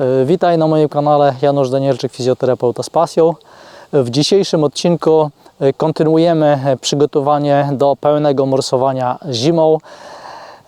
E, Witaj na moim kanale Janusz Danielczyk, fizjoterapeuta z pasją. W dzisiejszym odcinku e, kontynuujemy e, przygotowanie do pełnego morsowania zimą.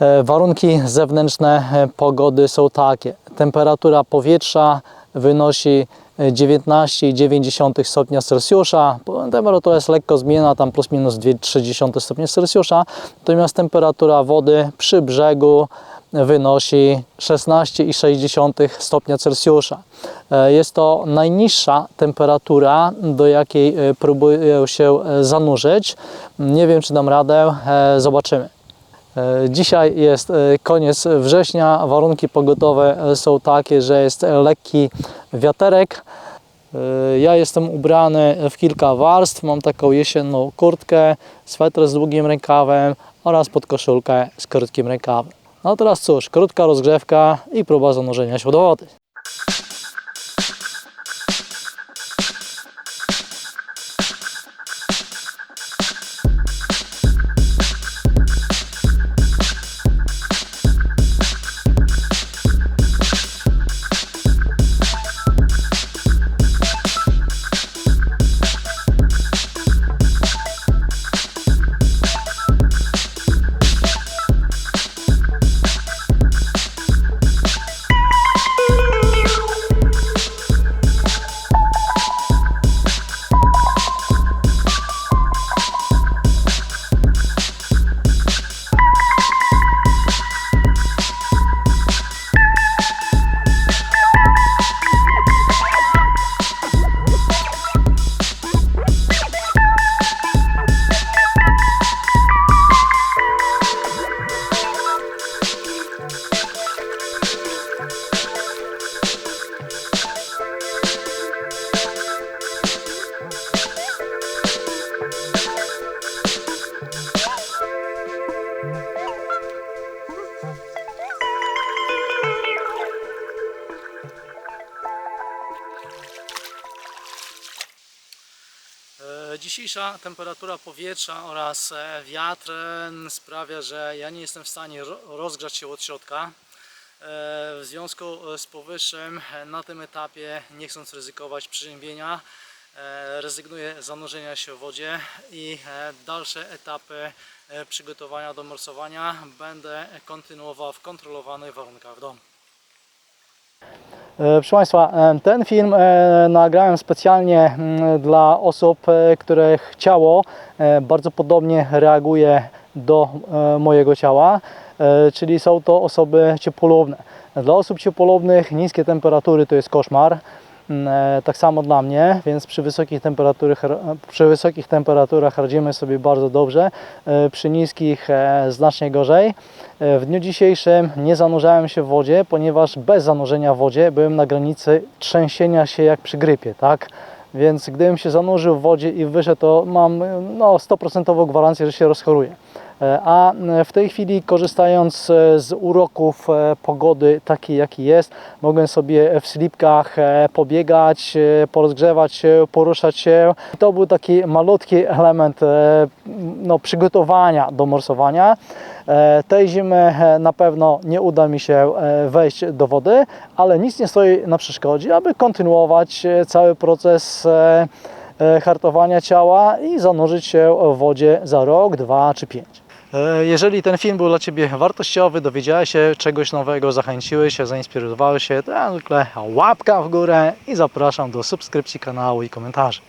E, Warunki zewnętrzne e, pogody są takie. Temperatura powietrza wynosi e, 19,9 stopnia Celsjusza. Temperatura jest lekko zmienna, tam plus minus 2,3 stopnia Celsjusza. Natomiast temperatura wody przy brzegu wynosi 16,6 stopnia Celsjusza. E, Jest to najniższa temperatura, do jakiej e, próbuję się e, zanurzyć. Nie wiem, czy dam radę, zobaczymy. Dzisiaj jest koniec września. Warunki pogodowe są takie, że jest lekki wiaterek. Ja jestem ubrany w kilka warstw. Mam taką jesienną kurtkę, sweter z długim rękawem oraz podkoszulkę z krótkim rękawem. No teraz cóż, krótka rozgrzewka i próba zanurzenia się do wody. Dzisiejsza temperatura powietrza oraz e, wiatr e, sprawia, że ja nie jestem w stanie ro- rozgrzać się od środka. E, W związku e, z powyższym e, na tym etapie, nie chcąc ryzykować przeziębienia, e, rezygnuję z zanurzenia się w wodzie i e, dalsze etapy e, przygotowania do morsowania będę kontynuował w kontrolowanych warunkach w domu. Proszę Państwa, ten film nagrałem specjalnie mm, dla osób, których ciało bardzo podobnie reaguje do mojego ciała, czyli są to osoby ciepłolubne. Dla osób ciepłolubnych niskie temperatury to jest koszmar. Mm, e, Tak samo dla mnie, więc przy wysokich temperaturach, przy wysokich temperaturach radzimy sobie bardzo dobrze, e, przy niskich e, znacznie gorzej. W dniu dzisiejszym nie zanurzałem się w wodzie, ponieważ bez zanurzenia w wodzie byłem na granicy trzęsienia się jak przy grypie, tak? Więc gdybym się zanurzył w wodzie i wyszedł, to mam no, 100% gwarancję, że się rozchoruję. E, A e, w tej chwili, korzystając e, z uroków pogody takiej, jaki jest, mogę sobie w slipkach pobiegać, porozgrzewać się, poruszać się. To był taki malutki element no, przygotowania do morsowania. Tej zimy na pewno nie uda mi się wejść do wody, ale nic nie stoi na przeszkodzie, aby kontynuować cały proces hartowania ciała i zanurzyć się w wodzie za rok, dwa czy pięć. E, Jeżeli ten film był dla Ciebie wartościowy, dowiedziałeś się czegoś nowego, zachęciłeś się, zainspirowałeś się, to jak zwykle łapka w górę i zapraszam do subskrypcji kanału i komentarzy.